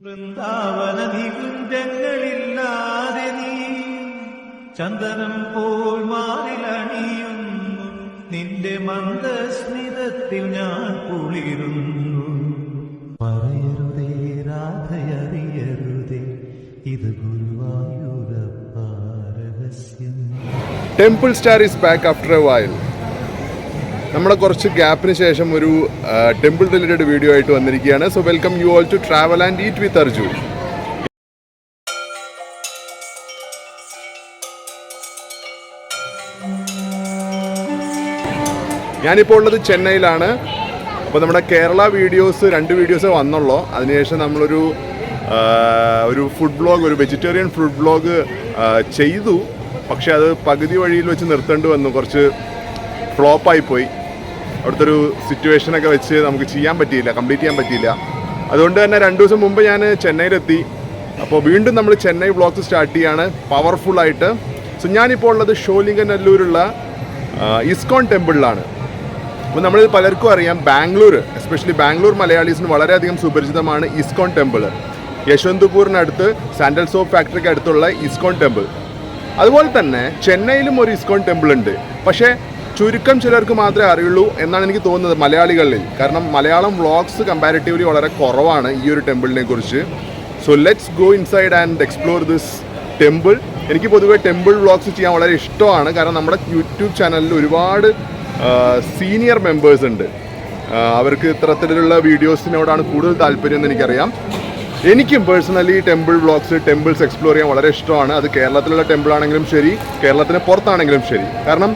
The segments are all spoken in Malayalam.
വൃന്ദാവന നികുഞ്ചങ്ങളില്ലാതെ നീ ചന്ദനം പോൽ മാറിലണിയുന്നു നിന്റെ മന്ദസ്മിതത്തിൽ ഞാൻ കുളിരുന്നു. പറയരുതേ രാധയറിയരുതേ ഇത് ഗുരുവായൂരപ്പ രഹസ്യം. Temple star is back after a while നമ്മുടെ കുറച്ച് ഗ്യാപ്പിന് ശേഷം ഒരു ടെമ്പിൾ റിലേറ്റഡ് വീഡിയോ ആയിട്ട് വന്നിരിക്കുകയാണ്. So welcome you all to travel and eat with Arju ഞാനിപ്പോൾ ഉള്ളത് ചെന്നൈയിലാണ്. അപ്പോൾ നമ്മുടെ കേരള വീഡിയോസ് രണ്ട് വീഡിയോസ് വന്നുള്ളൂ. അതിനുശേഷം നമ്മളൊരു ഒരു ഫുഡ് ബ്ലോഗ് ഒരു വെജിറ്റേറിയൻ ഫുഡ് ബ്ലോഗ് ചെയ്തു. പക്ഷേ അത് പകുതി വഴിയിൽ വെച്ച് നിർത്തേണ്ടി വന്നു. കുറച്ച് ഫ്ലോപ്പായി പോയി അവിടുത്തെ ഒരു സിറ്റുവേഷനൊക്കെ വെച്ച് നമുക്ക് ചെയ്യാൻ പറ്റിയില്ല കംപ്ലീറ്റ് ചെയ്യാൻ പറ്റിയില്ല. അതുകൊണ്ട് തന്നെ രണ്ട് ദിവസം മുമ്പ് ഞാൻ ചെന്നൈയിലെത്തി. അപ്പോൾ വീണ്ടും നമ്മൾ ചെന്നൈ വ്ളോഗ്സ് സ്റ്റാർട്ട് ചെയ്യാണ്. പവർഫുള്ളായിട്ട് സോ ഞാനിപ്പോൾ ഉള്ളത് ഷോലിംഗനല്ലൂരുള്ള ഇസ്കോൺ ടെമ്പിളിലാണ് അപ്പോൾ നമ്മൾ പലർക്കും അറിയാം ബാംഗ്ലൂർ എസ്പെഷ്യലി ബാംഗ്ലൂർ മലയാളീസിന് വളരെയധികം സുപരിചിതമാണ് ഇസ്കോൺ ടെമ്പിൾ യശ്വന്ത്പൂരിനടുത്ത് സാൻഡൽ സോപ്പ് ഫാക്ടറിക്ക് അടുത്തുള്ള ഇസ്കോൺ ടെമ്പിൾ അതുപോലെ തന്നെ ചെന്നൈയിലും ഒരു ഇസ്കോൺ ടെമ്പിൾ ഉണ്ട്. പക്ഷേ ചുരുക്കം ചിലർക്ക് മാത്രമേ അറിയുള്ളൂ എന്നാണ് എനിക്ക് തോന്നുന്നത് മലയാളികളിൽ. കാരണം മലയാളം വ്ളോഗ്സ് കമ്പാരിറ്റീവ്ലി വളരെ കുറവാണ് ഈ ഒരു ടെമ്പിളിനെ കുറിച്ച്. So let's go inside and explore this temple എനിക്ക് പൊതുവേ ടെമ്പിൾ വ്ളോഗ്സ് ചെയ്യാൻ വളരെ ഇഷ്ടമാണ്. കാരണം നമ്മുടെ യൂട്യൂബ് ചാനലിൽ ഒരുപാട് സീനിയർ മെമ്പേഴ്സ് ഉണ്ട്. അവർക്ക് ഇത്തരത്തിലുള്ള വീഡിയോസിനോടാണ് കൂടുതൽ താല്പര്യം എന്ന് എനിക്കറിയാം. എനിക്കും personally temple vlogs temples explore ചെയ്യാൻ വളരെ ഇഷ്ടമാണ്. അത് കേരളത്തിലുള്ള ടെമ്പിൾ ആണെങ്കിലും ശരി കേരളത്തിന് പുറത്താണെങ്കിലും ശരി. കാരണം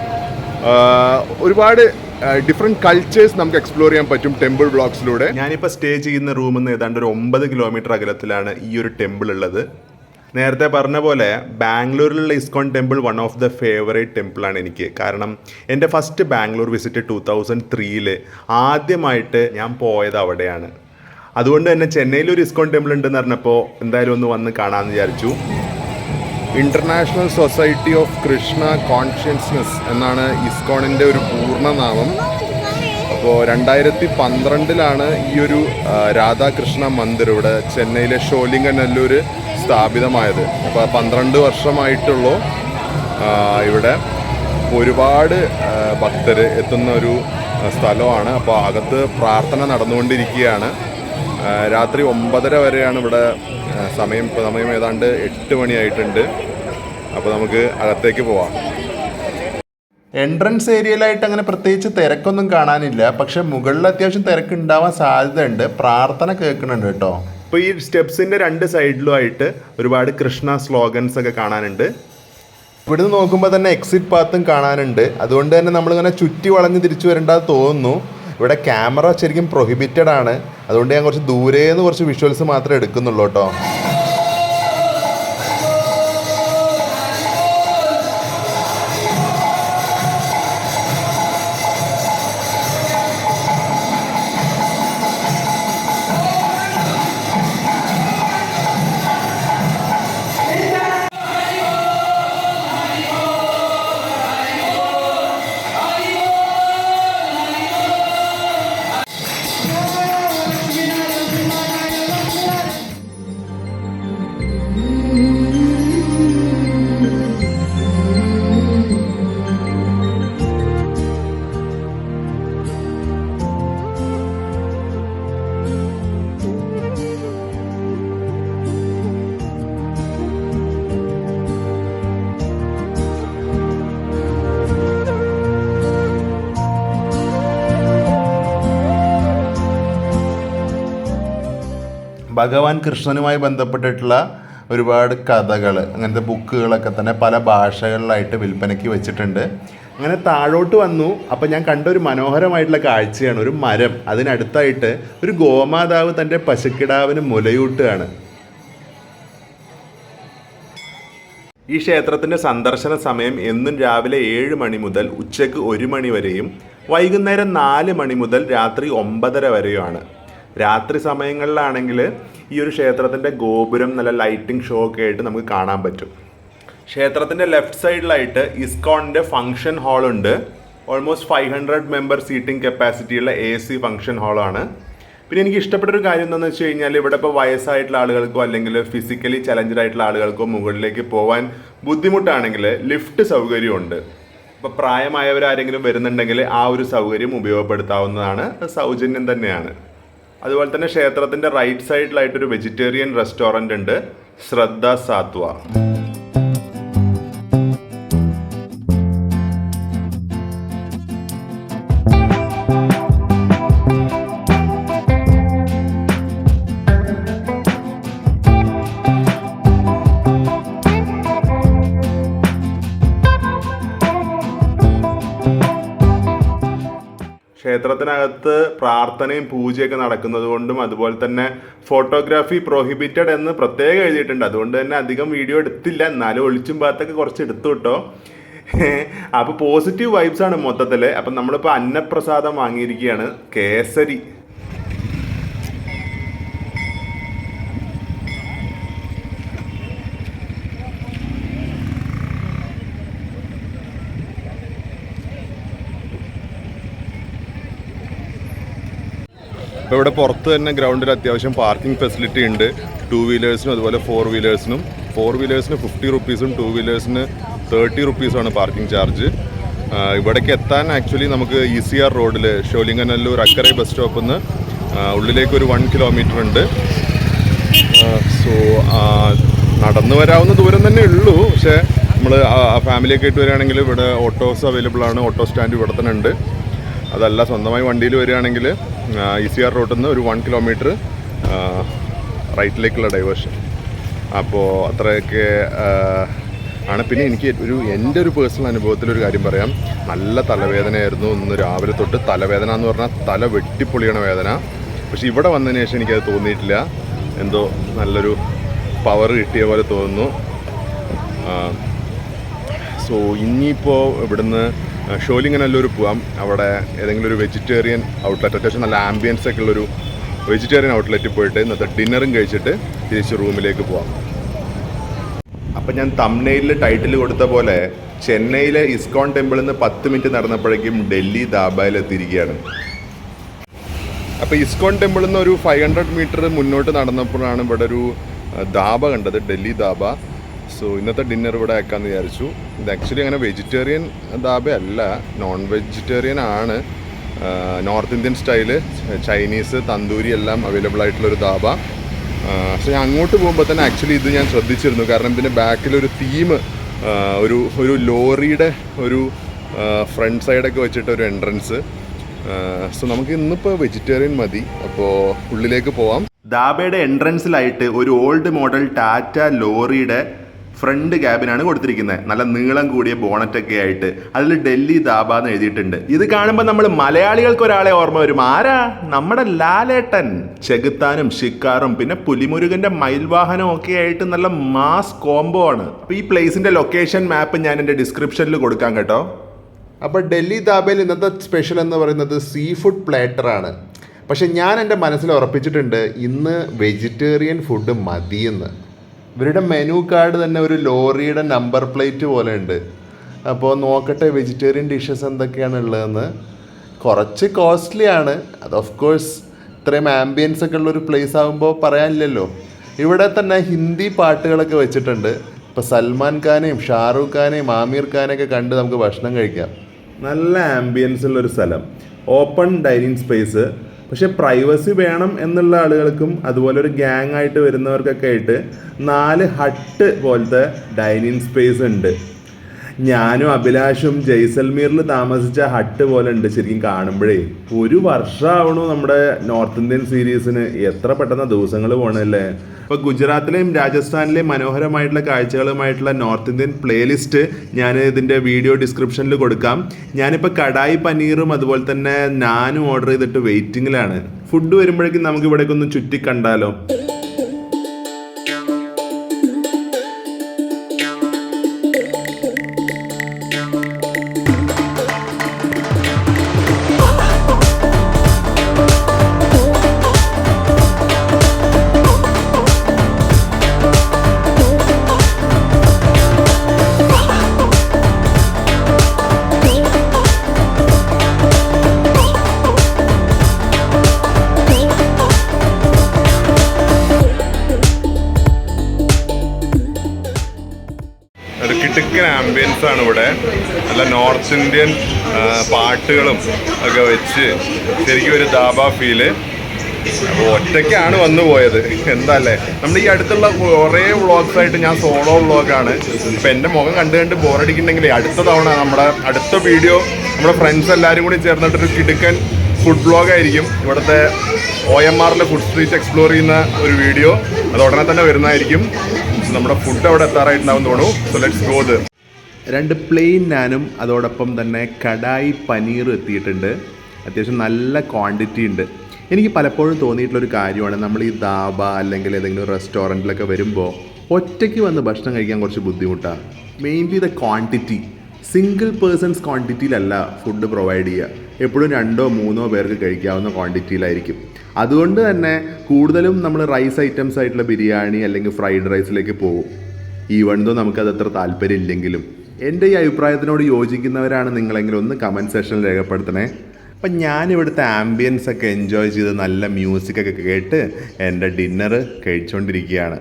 ഒരുപാട് ഡിഫറെന്റ് കൾച്ചേഴ്സ് നമുക്ക് എക്സ്പ്ലോർ ചെയ്യാൻ പറ്റും ടെമ്പിൾ ബ്ലോക്സിലൂടെ ഞാനിപ്പോൾ സ്റ്റേ ചെയ്യുന്ന റൂമിൽ നിന്ന് ഏതാണ്ട് ഒരു ഒമ്പത് കിലോമീറ്റർ അകലത്തിലാണ് ഈ ഒരു ടെമ്പിൾ ഉള്ളത്. നേരത്തെ പറഞ്ഞ പോലെ ബാംഗ്ലൂരിലുള്ള ISKCON temple one of the favourite ടെമ്പിളാണ് എനിക്ക്. കാരണം എന്റെ first Bangalore visit two thousand ത്രീയിൽ ആദ്യമായിട്ട് ഞാൻ പോയത് അവിടെയാണ്. അതുകൊണ്ട് തന്നെ ചെന്നൈയിൽ ഒരു ഇസ്കോൺ ടെമ്പിൾ ഉണ്ടെന്ന് പറഞ്ഞപ്പോൾ എന്തായാലും ഒന്ന് വന്ന് കാണാമെന്ന് വിചാരിച്ചു. International society of Krishna consciousness എന്നാണ് ഇസ്കോണിന്റെ ഒരു പൂർണനാമം. അപ്പോൾ രണ്ടായിരത്തി പന്ത്രണ്ടിലാണ് ഈ ഒരു രാധാകൃഷ്ണ മന്ദിർ ഇവിടെ ചെന്നൈയിലെ ഷോലിംഗനല്ലൂർ സ്ഥാപിതമായത്. അപ്പോൾ പന്ത്രണ്ട് വർഷമായിട്ടുള്ളൂ ഇവിടെ ഒരുപാട് ഭക്തർ എത്തുന്ന ഒരു സ്ഥലമാണ്. അപ്പോൾ അകത്ത് പ്രാർത്ഥന നടന്നുകൊണ്ടിരിക്കുകയാണ്. രാത്രി ഒമ്പതര വരെയാണ് ഇവിടെ സമയം ഇപ്പോൾ സമയം ഏതാണ്ട് എട്ട് മണിയായിട്ടുണ്ട്. അപ്പോൾ നമുക്ക് അകത്തേക്ക് പോവാം. എൻട്രൻസ് ഏരിയയിലായിട്ട് അങ്ങനെ പ്രത്യേകിച്ച് തിരക്കൊന്നും കാണാനില്ല. പക്ഷെ മുകളിൽ അത്യാവശ്യം തിരക്ക് ഉണ്ടാവാൻ സാധ്യതയുണ്ട്. പ്രാർത്ഥന കേൾക്കുന്നുണ്ട് കേട്ടോ. ഇപ്പോൾ ഈ സ്റ്റെപ്സിന്റെ രണ്ട് സൈഡിലുമായിട്ട് ഒരുപാട് കൃഷ്ണ സ്ലോഗൻസ് ഒക്കെ കാണാനുണ്ട്. ഇവിടുന്ന് നോക്കുമ്പോൾ തന്നെ എക്സിറ്റ് പാത്തും കാണാനുണ്ട്. അതുകൊണ്ട് തന്നെ നമ്മളിങ്ങനെ ചുറ്റി വളഞ്ഞ് തിരിച്ചു വരേണ്ടത് തോന്നുന്നു. ഇവിടെ ക്യാമറ ശരിക്കും പ്രൊഹിബിറ്റഡ് ആണ്. അതുകൊണ്ട് ഞാൻ കുറച്ച് ദൂരേന്ന് കുറച്ച് വിഷ്വൽസ് മാത്രമേ എടുക്കുന്നുള്ളൂ കേട്ടോ. ഭഗവാൻ കൃഷ്ണനുമായി ബന്ധപ്പെട്ടിട്ടുള്ള ഒരുപാട് കഥകൾ അങ്ങനത്തെ ബുക്കുകളൊക്കെ തന്നെ പല ഭാഷകളിലായിട്ട് വിൽപ്പനയ്ക്ക് വെച്ചിട്ടുണ്ട്. അങ്ങനെ താഴോട്ട് വന്നു. അപ്പം ഞാൻ കണ്ട ഒരു മനോഹരമായിട്ടുള്ള കാഴ്ചയാണ്. ഒരു മരം. അതിനടുത്തായിട്ട് ഒരു ഗോമാതാവ് തന്റെ പശുക്കിടാവിന് മുലയൂട്ടുകയാണ്. ഈ ക്ഷേത്രത്തിന്റെ സന്ദർശന സമയം എന്നും രാവിലെ ഏഴ് മണി മുതൽ ഉച്ചയ്ക്ക് ഒരു മണി വരെയും വൈകുന്നേരം നാല് മണി മുതൽ രാത്രി ഒമ്പതര വരെയുമാണ്. രാത്രി സമയങ്ങളിലാണെങ്കിൽ ഈ ഒരു ക്ഷേത്രത്തിന്റെ ഗോപുരം നല്ല ലൈറ്റിംഗ് ഷോ ഒക്കെ ആയിട്ട് നമുക്ക് കാണാൻ പറ്റും. ക്ഷേത്രത്തിന്റെ ലെഫ്റ്റ് സൈഡിലായിട്ട് ഇസ്കോണിന്റെ function ഹാളുണ്ട് almost five hundred member seating കപ്പാസിറ്റിയുള്ള A C function ഹാളാണ് പിന്നെ എനിക്ക് ഇഷ്ടപ്പെട്ട ഒരു കാര്യം എന്താണെന്ന് വെച്ച് കഴിഞ്ഞാൽ ഇവിടെ ഇപ്പോൾ വയസ്സായിട്ടുള്ള ആളുകൾക്കോ അല്ലെങ്കിൽ ഫിസിക്കലി ചലഞ്ചഡ് ആയിട്ടുള്ള ആളുകൾക്കോ മുകളിലേക്ക് പോകാൻ ബുദ്ധിമുട്ടാണെങ്കിൽ ലിഫ്റ്റ് സൗകര്യമുണ്ട്. ഇപ്പോൾ പ്രായമായവരാരെങ്കിലും വരുന്നുണ്ടെങ്കിൽ ആ ഒരു സൗകര്യം ഉപയോഗപ്പെടുത്താവുന്നതാണ്. സൗജന്യം തന്നെയാണ്. അതുപോലെ തന്നെ ക്ഷേത്രത്തിന്റെ റൈറ്റ് സൈഡിലായിട്ടൊരു വെജിറ്റേറിയൻ റെസ്റ്റോറന്റ് ഉണ്ട്. ശ്രദ്ധ സാത്വ. ക്ഷേത്രത്തിനകത്ത് പ്രാർത്ഥനയും പൂജയൊക്കെ നടക്കുന്നത് കൊണ്ടും അതുപോലെ തന്നെ ഫോട്ടോഗ്രാഫി പ്രോഹിബിറ്റഡ് എന്ന് പ്രത്യേകം എഴുതിയിട്ടുണ്ട്. അതുകൊണ്ട് തന്നെ അധികം വീഡിയോ എടുത്തില്ല. എന്നാലും ഒളിച്ചും ഭാഗത്തൊക്കെ കുറച്ച് എടുത്തു കേട്ടോ. അപ്പോൾ പോസിറ്റീവ് വൈബ്സ് ആണ് മൊത്തത്തിൽ അപ്പം നമ്മളിപ്പോൾ അന്നപ്രസാദം വാങ്ങിയിരിക്കുകയാണ്. കേസരി. ഇപ്പോൾ ഇവിടെ പുറത്ത് തന്നെ ഗ്രൗണ്ടിൽ അത്യാവശ്യം പാർക്കിംഗ് ഫെസിലിറ്റി ഉണ്ട്. ടു വീലേഴ്സിനും അതുപോലെ ഫോർ വീലേഴ്സിനും ഫോർ വീലേഴ്സിന് ഫിഫ്റ്റി റുപ്പീസും ടു വീലേഴ്സിന് തേർട്ടി റുപ്പീസുമാണ് പാർക്കിംഗ് ചാർജ് ഇവിടേക്ക് എത്താൻ ആക്ച്വലി നമുക്ക് ഇ സി ആർ റോഡിൽ ഷോലിംഗനല്ലൂർ അക്കരെ ബസ് സ്റ്റോപ്പിൽ നിന്ന് ഉള്ളിലേക്ക് ഒരു വൺ കിലോമീറ്റർ ഉണ്ട്. സോ നടന്നു വരാവുന്ന ദൂരം തന്നെ ഉള്ളൂ. പക്ഷേ നമ്മൾ ഫാമിലിയൊക്കെ ആയിട്ട് വരികയാണെങ്കിൽ ഇവിടെ ഓട്ടോസ് അവൈലബിൾ ആണ്. ഓട്ടോ സ്റ്റാൻഡ് ഇവിടെ തന്നെ ഉണ്ട്. അതല്ല സ്വന്തമായി വണ്ടിയിൽ വരികയാണെങ്കിൽ ഇ സി ആർ റോഡിൽ നിന്ന് ഒരു വൺ കിലോമീറ്റർ റൈറ്റിലേക്കുള്ള ഡൈവേർഷൻ അപ്പോൾ അത്രയൊക്കെ ആണ്. പിന്നെ എനിക്ക് ഒരു എന്റെ ഒരു പേഴ്സണൽ അനുഭവത്തിൽ ഒരു കാര്യം പറയാം. നല്ല തലവേദനയായിരുന്നു. ഇന്ന് രാവിലെ തൊട്ട് തലവേദന എന്ന് പറഞ്ഞാൽ തല വെട്ടിപ്പൊളിയണ വേദന. പക്ഷെ ഇവിടെ വന്നതിന് ശേഷം എനിക്കത് തോന്നിയിട്ടില്ല. എന്തോ നല്ലൊരു പവർ കിട്ടിയ പോലെ തോന്നുന്നു. സോ ഇനിയിപ്പോൾ ഇവിടുന്ന് ഷോലിങ്ങനല്ലൂർ പോവാം. അവിടെ ഏതെങ്കിലും ഒരു വെജിറ്റേറിയൻ ഔട്ട്ലെറ്റ് അത്യാവശ്യം നല്ല ആംബിയൻസ് ഒക്കെ ഉള്ളൊരു വെജിറ്റേറിയൻ ഔട്ട്ലെറ്റിൽ പോയിട്ട് ഇന്നത്തെ ഡിന്നറും കഴിച്ചിട്ട് തിരിച്ച് റൂമിലേക്ക് പോവാം. അപ്പം ഞാൻ തമ്നയിലിൽ ടൈറ്റിൽ കൊടുത്ത പോലെ ചെന്നൈയിലെ ഇസ്കോൺ ടെമ്പിളിൽ നിന്ന് പത്ത് മിനിറ്റ് നടന്നപ്പോഴേക്കും ഡൽഹി ദാബയിൽ എത്തിയിരിക്കുകയാണ്. അപ്പോൾ ഇസ്കോൺ ടെമ്പിളിൽ നിന്ന് ഒരു ഫൈവ് ഹൺഡ്രഡ് മീറ്റർ മുന്നോട്ട് നടന്നപ്പോഴാണ് ഇവിടെ ഒരു ദാബ കണ്ടത് ഡൽഹി ദാബ. സോ ഇന്നത്തെ ഡിന്നർ ഇവിടെ ആക്കാമെന്ന് വിചാരിച്ചു. ഇത് ആക്ച്വലി അങ്ങനെ വെജിറ്റേറിയൻ ദാബ അല്ല. നോൺ വെജിറ്റേറിയൻ ആണ് north Indian style Chinese tandoori എല്ലാം അവൈലബിൾ ആയിട്ടുള്ളൊരു ദാബ പക്ഷേ ഞാൻ അങ്ങോട്ട് പോകുമ്പോൾ തന്നെ ആക്ച്വലി ഇത് ഞാൻ ശ്രദ്ധിച്ചിരുന്നു. കാരണം ഇതിന്റെ ബാക്കിലൊരു തീം ഒരു ഒരു ലോറിയുടെ ഒരു ഫ്രണ്ട് സൈഡൊക്കെ വെച്ചിട്ട് ഒരു എൻട്രൻസ് സോ നമുക്ക് ഇന്നിപ്പോൾ വെജിറ്റേറിയൻ മതി. അപ്പോൾ ഉള്ളിലേക്ക് പോവാം. ദാബയുടെ എൻട്രൻസിലായിട്ട് ഒരു ഓൾഡ് മോഡൽ ടാറ്റ ലോറിയുടെ ഫ്രണ്ട് ക്യാബിനാണ് കൊടുത്തിരിക്കുന്നത് നല്ല നീളം കൂടിയ ബോണറ്റൊക്കെ ആയിട്ട്. അതിൽ ഡൽഹി ദാബ എന്ന് എഴുതിയിട്ടുണ്ട്. ഇത് കാണുമ്പോൾ നമ്മൾ മലയാളികൾക്ക് ഒരാളെ ഓർമ്മ വരും. ആരാ? നമ്മുടെ ലാലേട്ടൻ. ചെകുത്താനും ഷിക്കാറും പിന്നെ പുലിമുരുകന്റെ മയിൽവാഹനവും ഒക്കെ ആയിട്ട് നല്ല മാസ് കോംബോ ആണ്. അപ്പോൾ ഈ പ്ലേസിന്റെ ലൊക്കേഷൻ മാപ്പ് ഞാൻ എന്റെ ഡിസ്ക്രിപ്ഷനിൽ കൊടുക്കാം കേട്ടോ. അപ്പോൾ ഡൽഹി ദാബയിൽ ഇന്നത്തെ സ്പെഷ്യൽ എന്ന് പറയുന്നത് സീ ഫുഡ് പ്ലേറ്ററാണ് പക്ഷെ ഞാൻ എന്റെ മനസ്സിൽ ഉറപ്പിച്ചിട്ടുണ്ട് ഇന്ന് വെജിറ്റേറിയൻ ഫുഡ് മതിയെന്ന്. ഇവരുടെ മെനു കാർഡ് തന്നെ ഒരു ലോറിയുടെ നമ്പർ പ്ലേറ്റ് പോലെ ഉണ്ട്. അപ്പോൾ നോക്കട്ടെ വെജിറ്റേറിയൻ ഡിഷസ് എന്തൊക്കെയാണ് ഉള്ളതെന്ന്. കുറച്ച് കോസ്റ്റ്ലി ആണ്. അത് ഓഫ് കോഴ്സ് ഇത്രയും ആംബിയൻസ് ഒക്കെ ഉള്ളൊരു പ്ലേസ് ആകുമ്പോൾ പറയാനില്ലല്ലോ. ഇവിടെ തന്നെ ഹിന്ദി പാട്ടുകളൊക്കെ വെച്ചിട്ടുണ്ട്. ഇപ്പോൾ സൽമാൻ ഖാനെയും ഷാറൂഖ് ഖാനെയും ആമീർ ഖാനെയൊക്കെ കണ്ട് നമുക്ക് ഭക്ഷണം കഴിക്കാം. നല്ല ആംബിയൻസ് ഉള്ളൊരു സ്ഥലം. ഓപ്പൺ ഡൈനിങ് സ്പേസ് പക്ഷെ പ്രൈവസി വേണം എന്നുള്ള ആളുകൾക്കും അതുപോലെ ഒരു ഗ്യാങ് ആയിട്ട് വരുന്നവർക്കൊക്കെ ആയിട്ട് നാല് ഹട്ട് പോലത്തെ ഡൈനിങ് സ്പേസ് ഉണ്ട്. ഞാനും അഭിലാഷും ജയ്സൽമീറിൽ താമസിച്ച ഹട്ട് പോലെ ഉണ്ട് ശരിക്കും കാണുമ്പോഴേ. ഒരു വർഷമാവണു നമ്മുടെ നോർത്ത് ഇന്ത്യൻ സീരീസിന് എത്ര പെട്ടെന്ന് ദിവസങ്ങൾ പോണല്ലേ. ഇപ്പൊ ഗുജറാത്തിലെയും രാജസ്ഥാനിലെയും മനോഹരമായിട്ടുള്ള കാഴ്ചകളുമായിട്ടുള്ള നോർത്ത് ഇന്ത്യൻ പ്ലേലിസ്റ്റ് ഞാൻ ഇതിന്റെ വീഡിയോ ഡിസ്ക്രിപ്ഷനിൽ കൊടുക്കാം. ഞാനിപ്പോൾ കടായി പനീറും അതുപോലെ തന്നെ നാനും ഓർഡർ ചെയ്തിട്ട് വെയിറ്റിംഗിലാണ് ഫുഡ് വരുമ്പോഴേക്കും നമുക്ക് ഇവിടേക്കൊന്ന് ചുറ്റി കണ്ടാലോ കിടുക്കൻ ആംബിയൻസ് ആണ് ഇവിടെ. നല്ല നോർത്ത് ഇന്ത്യൻ പാട്ടുകളും ഒക്കെ വെച്ച് ശരിക്കും ഒരു ദാബ ഫീൽ അപ്പോൾ ഒറ്റയ്ക്കാണ് വന്നു പോയത്. എന്താല്ലേ? നമ്മൾ ഈ അടുത്തുള്ള കുറേ വ്ളോഗ്സ് ആയിട്ട് ഞാൻ സോളോ വ്ളോഗാണ് അപ്പം എന്റെ മുഖം കണ്ട് കണ്ട് ബോറടിക്കുന്നുണ്ടെങ്കിൽ അടുത്ത തവണ നമ്മുടെ അടുത്ത വീഡിയോ നമ്മുടെ ഫ്രണ്ട്സ് എല്ലാവരും കൂടി ചേർന്നിട്ടൊരു കിടുക്കൻ ഫുഡ് ബ്ലോഗായിരിക്കും ഇവിടുത്തെ ഒ എം ആറിലെ ഫുഡ് സ്ട്രീറ്റ് എക്സ്പ്ലോർ ചെയ്യുന്ന ഒരു വീഡിയോ അത് ഉടനെ തന്നെ വരുന്നതായിരിക്കും. നമ്മുടെ ഫുഡ് അവിടെ എത്താറായിട്ടുണ്ടാവും തോന്നുന്നു. സോ ലെറ്റ്സ് ഗോ ദർ രണ്ട് പ്ലെയിൻ നാനും അതോടൊപ്പം തന്നെ കടായി പനീറും എത്തിയിട്ടുണ്ട്. അത്യാവശ്യം നല്ല ക്വാണ്ടിറ്റി ഉണ്ട്. എനിക്ക് പലപ്പോഴും തോന്നിയിട്ടുള്ളൊരു കാര്യമാണ്. നമ്മൾ ഈ ദാബ അല്ലെങ്കിൽ ഏതെങ്കിലും റെസ്റ്റോറന്റിലൊക്കെ വരുമ്പോൾ ഒറ്റയ്ക്ക് വന്ന് ഭക്ഷണം കഴിക്കാൻ കുറച്ച് ബുദ്ധിമുട്ടാണ് mainly the quantity single persons ക്വാണ്ടിറ്റിയിലല്ല food provide ചെയ്യുക എപ്പോഴും രണ്ടോ മൂന്നോ പേർക്ക് കഴിക്കാവുന്ന ക്വാണ്ടിറ്റിയിലായിരിക്കും അതുകൊണ്ട് തന്നെ കൂടുതലും നമ്മൾ റൈസ് ഐറ്റംസ് ആയിട്ടുള്ള ബിരിയാണി അല്ലെങ്കിൽ ഫ്രൈഡ് റൈസിലേക്ക് പോകും. ഈവൺ ദോ നമുക്കത് അത്ര താല്പര്യമില്ലെങ്കിലും. എന്റെ ഈ അഭിപ്രായത്തിനോട് യോജിക്കുന്നവരാണ് നിങ്ങളെങ്കിലും ഒന്ന് കമന്റ് സെക്ഷനിൽ രേഖപ്പെടുത്തണേ. അപ്പം ഞാൻ ഇവിടുത്തെ ആംബിയൻസ് ഒക്കെ എൻജോയ് ചെയ്ത് നല്ല മ്യൂസിക് ഒക്കെ കേട്ട് എന്റെ ഡിന്നർ കഴിച്ചുകൊണ്ടിരിക്കുകയാണ്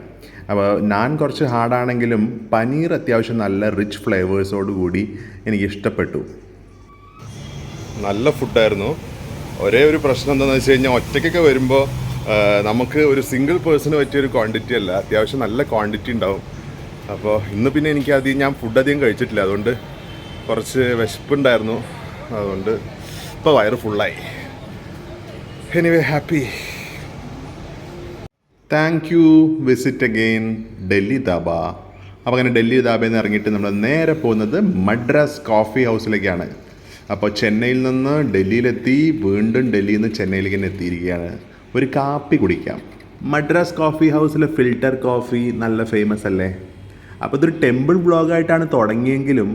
അപ്പോൾ നാൻ കുറച്ച് ഹാർഡാണെങ്കിലും പനീർ അത്യാവശ്യം നല്ല റിച്ച് ഫ്ലേവേഴ്സോട് കൂടി എനിക്ക് ഇഷ്ടപ്പെട്ടു നല്ല ഫുഡായിരുന്നു ഒരേ ഒരു പ്രശ്നം എന്താണെന്ന് വെച്ച് കഴിഞ്ഞാൽ ഒറ്റയ്ക്കൊക്കെ വരുമ്പോൾ നമുക്ക് ഒരു സിംഗിൾ പേഴ്സണ് പറ്റിയ ഒരു ക്വാണ്ടിറ്റി അല്ല. അത്യാവശ്യം നല്ല ക്വാണ്ടിറ്റി ഉണ്ടാവും. അപ്പോൾ ഇന്ന് പിന്നെ എനിക്ക് അധികം ഞാൻ ഫുഡ് അധികം കഴിച്ചിട്ടില്ല. അതുകൊണ്ട് കുറച്ച് വിശപ്പുണ്ടായിരുന്നു. അതുകൊണ്ട് ഇപ്പോൾ വയറ് ഫുള്ളായി anyway happy thank you visit again Delhi dhaba അപ്പോൾ അങ്ങനെ ഡൽഹി ദാബയിൽ നിന്ന് ഇറങ്ങിയിട്ട് നമ്മൾ നേരെ പോകുന്നത് മദ്രാസ് കോഫി ഹൗസിലേക്കാണ് അപ്പോൾ ചെന്നൈയിൽ നിന്ന് ഡൽഹിയിലെത്തി വീണ്ടും ഡൽഹിയിൽ നിന്ന് ചെന്നൈയിലേക്ക് തന്നെ എത്തിയിരിക്കുകയാണ്. ഒരു കാപ്പി കുടിക്കാം. മദ്രാസ് കോഫി ഹൗസിലെ ഫിൽട്ടർ കോഫി നല്ല ഫേമസ് അല്ലേ? അപ്പോൾ ഇതൊരു ടെമ്പിൾ ബ്ലോഗായിട്ടാണ് തുടങ്ങിയെങ്കിലും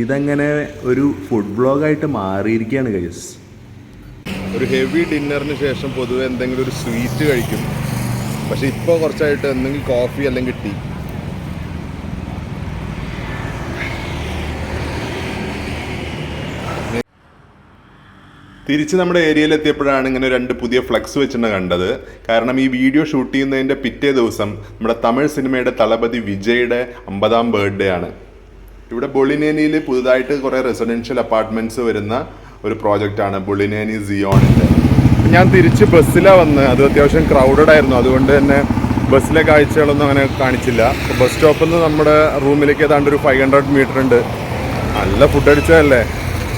ഇതങ്ങനെ ഒരു ഫുഡ് ബ്ലോഗായിട്ട് മാറിയിരിക്കുകയാണ് ഗൈസ് ഒരു ഹെവി ഡിന്നറിന് ശേഷം പൊതുവെ എന്തെങ്കിലും ഒരു സ്വീറ്റ് കഴിക്കും. പക്ഷേ ഇപ്പോൾ കുറച്ചായിട്ട് എന്തെങ്കിലും കോഫി അല്ലെങ്കിൽ ടീ തിരിച്ച് നമ്മുടെ ഏരിയയിൽ എത്തിയപ്പോഴാണ് ഇങ്ങനെ രണ്ട് പുതിയ ഫ്ലക്സ് വെച്ചിട്ട് കണ്ടത്. കാരണം ഈ വീഡിയോ ഷൂട്ട് ചെയ്യുന്നതിന്റെ പിറ്റേ ദിവസം നമ്മുടെ തമിഴ് സിനിമയുടെ തളപതി വിജയുടെ അമ്പതാം ബർത്ത്ഡേ ആണ്. ഇവിടെ ബൊളിനേനിയിൽ പുതുതായിട്ട് കുറേ റെസിഡൻഷ്യൽ അപ്പാർട്ട്മെന്റ്സ് വരുന്ന ഒരു പ്രോജക്റ്റാണ് ബൊളിനേനി സിയോണിന്റെ ഞാൻ തിരിച്ച് ബസ്സിലാണ് വന്ന്. അത് അത്യാവശ്യം ക്രൗഡഡ് ആയിരുന്നു. അതുകൊണ്ട് തന്നെ ബസ്സിലെ കാഴ്ചകളൊന്നും അങ്ങനെ കാണിച്ചില്ല. ബസ് സ്റ്റോപ്പിൽ നിന്ന് നമ്മുടെ റൂമിലേക്ക് ഏതാണ്ട് ഒരു ഫൈവ് ഹൺഡ്രഡ് മീറ്റർ ഉണ്ട്. നല്ല ഫുഡ് അടിച്ചതല്ലേ?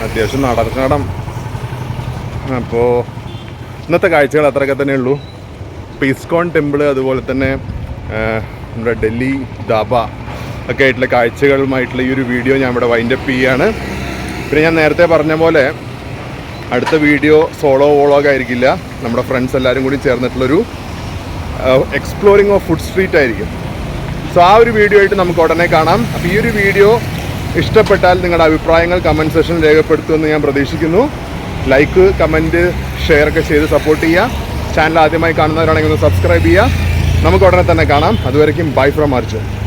അത്യാവശ്യം നടക്കണം. അപ്പോൾ ഇന്നത്തെ കാഴ്ചകൾ അത്രയൊക്കെ തന്നെ ഉള്ളൂ. ഇപ്പോൾ ഇസ്കോൺ ടെമ്പിൾ അതുപോലെ തന്നെ നമ്മുടെ ഡൽഹി ദാബ ഒക്കെ ആയിട്ടുള്ള കാഴ്ചകളുമായിട്ടുള്ള ഈ ഒരു വീഡിയോ ഞാൻ ഇവിടെ വൈൻഡപ്പ് ചെയ്യുകയാണ് പിന്നെ ഞാൻ നേരത്തെ പറഞ്ഞ പോലെ അടുത്ത വീഡിയോ സോളോ വോളോഗ് ആയിരിക്കില്ല. നമ്മുടെ ഫ്രണ്ട്സ് എല്ലാവരും കൂടി ചേർന്നിട്ടുള്ളൊരു എക്സ്പ്ലോറിങ് ഓഫ് ഫുഡ് സ്ട്രീറ്റ് ആയിരിക്കും. സോ ആ ഒരു വീഡിയോ ആയിട്ട് നമുക്ക് ഉടനെ കാണാം. അപ്പോൾ ഈ ഒരു വീഡിയോ ഇഷ്ടപ്പെട്ടാൽ നിങ്ങളുടെ അഭിപ്രായങ്ങൾ കമന്റ് സെഷനിൽ രേഖപ്പെടുത്തുമെന്ന് ഞാൻ പ്രതീക്ഷിക്കുന്നു. ലൈക്ക് കമന്റ് ഷെയർ ഒക്കെ ചെയ്ത് സപ്പോർട്ട് ചെയ്യുക. ചാനൽ ആദ്യമായി കാണുന്നവരാണെങ്കിൽ ഒന്ന് സബ്സ്ക്രൈബ് ചെയ്യുക. നമുക്ക് ഉടനെ തന്നെ കാണാം. അതുവരേക്കും ബൈ ഫ്രം അർജുൻ.